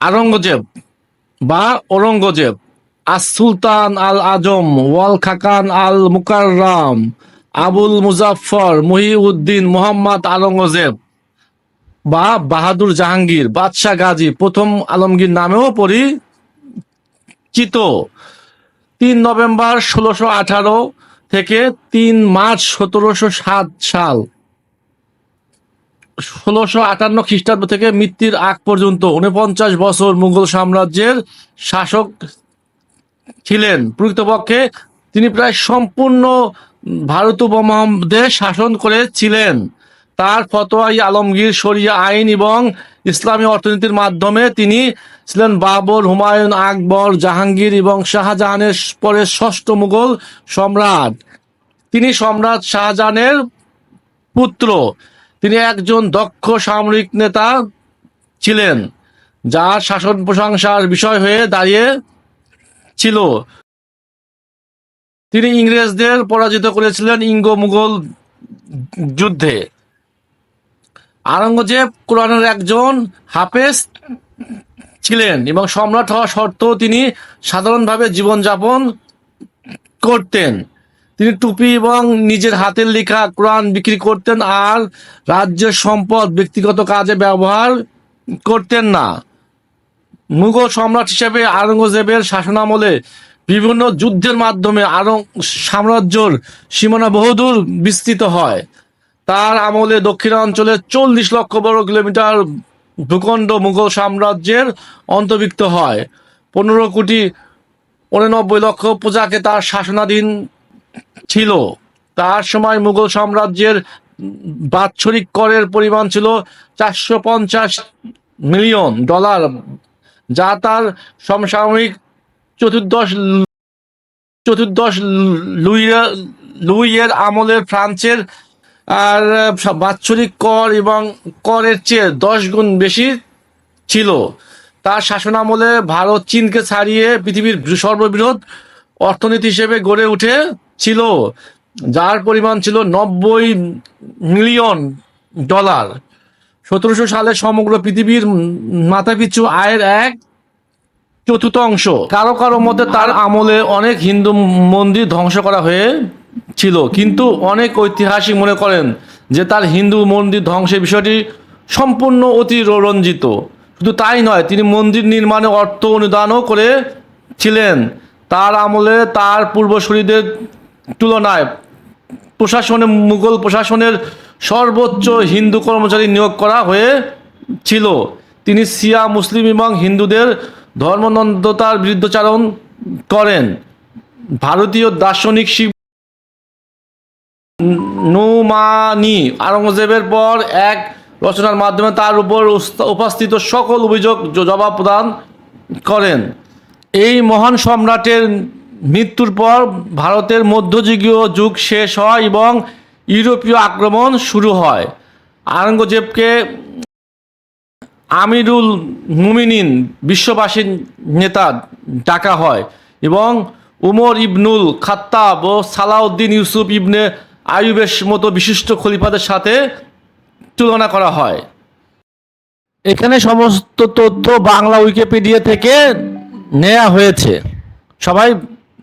আরঙ্গজেব বা ঔরঙ্গজেব। আস সুলতান আল আজম, ওয়াল খাকান আল মুকাররাম, আবুল মুজাফফর, মহিউদ্দিন মোহাম্মদ আরঙ্গজেব বা বাহাদুর জাহাঙ্গীর, বাদশাহ গাজী প্রথম আলমগীর নামেও পরিচিত। তিন নভেম্বর ষোলোশো আঠারো থেকে তিন মার্চ সতেরোশো সাত সাল। ষোলোশো আটান্ন খ্রিস্টাব্দ থেকে মৃত্যুর আগ পর্যন্ত উনপঞ্চাশ বছর মুঘল সাম্রাজ্যের শাসক ছিলেন। প্রকৃতপক্ষে তিনি প্রায় সম্পূর্ণ ভারত উপমহাদেশ শাসন করেছিলেন। তার ফতোয়াই আলমগীর, শরিয়া আইন এবং ইসলামী অর্থনীতির মাধ্যমে তিনি ছিলেন বাবর, হুমায়ুন আকবর, জাহাঙ্গীর এবং শাহজাহানের পরে ষষ্ঠ মুঘল সম্রাট। তিনি সম্রাট শাহজাহানের পুত্র। তিনি একজন দক্ষ সামরিক নেতা ছিলেন, যার শাসন প্রশংসার বিষয় হয়ে দাঁড়িয়ে ছিল। তিনি ইংরেজদের পরাজিত করেছিলেন ইঙ্গ মুঘল যুদ্ধে। আরঙ্গজেব কোরআনের একজন হাফেজ ছিলেন এবং সম্রাট হওয়া সত্ত্বেও তিনি সাধারণভাবে জীবনযাপন করতেন। তিনি টুপি এবং নিজের হাতের লেখা কোরআন বিক্রি করতেন আর রাজ্যের সম্পদ ব্যক্তিগত কাজে ব্যবহার করতেন না। মুঘল সম্রাট হিসেবে আরঙ্গজেবের শাসনামলে বিভিন্ন যুদ্ধের মাধ্যমে আরং সাম্রাজ্যর সীমানা বহুদূর বিস্তৃত হয়। তার আমলে দক্ষিণাঞ্চলে চল্লিশ লক্ষ বর্গ কিলোমিটার ভূখণ্ড মুঘল সাম্রাজ্যের অন্তর্ভুক্ত হয়। পনেরো কোটি উননব্বই লক্ষ প্রজাকে তার শাসনাধীন ছিল। তার সময় মুঘল সাম্রাজ্যের বাৎসরিক করের পরিমাণ ছিল চারশো পঞ্চাশ মিলিয়ন ডলার, যা তার সমসাময়িক চতুর্দশ চতুর্দশ লুইয়া, লুইয়ের আমলের ফ্রান্সের আর বাৎসরিক কর এবং করের চেয়ে দশ গুণ বেশি ছিল। তার শাসনামলে ভারত চীনকে ছাড়িয়ে পৃথিবীর সর্ববৃহৎ অর্থনীতি হিসেবে গড়ে উঠে ছিল, যার পরিমাণ ছিল নব্বই মিলিয়ন ডলার। সতেরোশো সালে সমগ্র পৃথিবীর মাথাপিছু আয়ের এক চতুর্থাংশ কারও কারও মধ্যে তার আমলে অনেক হিন্দু মন্দির ধ্বংস করা হয়ে ছিল কিন্তু অনেক ঐতিহাসিক মনে করেন যে তার হিন্দু মন্দির ধ্বংসের বিষয়টি সম্পূর্ণ অতি রঞ্জিত। শুধু তাই নয়, তিনি মন্দির নির্মাণে অর্থ অনুদানও করেছিলেন। তার আমলে তার পূর্বসূরীদের তুলনায় প্রশাসনে, মুঘল প্রশাসনের সর্বোচ্চ হিন্দু কর্মচারী নিয়োগ করা হয়েছিল তিনি সিয়া মুসলিম এবং হিন্দুদের ধর্মনন্দতার বিরুদ্ধচারণ করেন। ভারতীয় দার্শনিক শিব নুমানি আরঙ্গজেবের পর এক রচনার মাধ্যমে তার উপর উপস্থিত সকল অভিযোগ জবাব প্রদান করেন। এই মহান সম্রাটের মৃত্যুর পর ভারতের মধ্যযুগীয় যুগ শেষ হয় এবং ইউরোপীয় আক্রমণ শুরু হয়। আরঙ্গজেবকে আমিরুল মুমিনিন বিশ্ববাসীর নেতা ডাকা হয় এবং উমর ইবনুল খাত্তাব ও সালাউদ্দিন ইউসুফ ইবনে আয়ুবের মতো বিশিষ্ট খলিফাদের সাথে তুলনা করা হয়। এখানে সমস্ত তথ্য বাংলা উইকিপিডিয়া থেকে নেওয়া হয়েছে। সবাই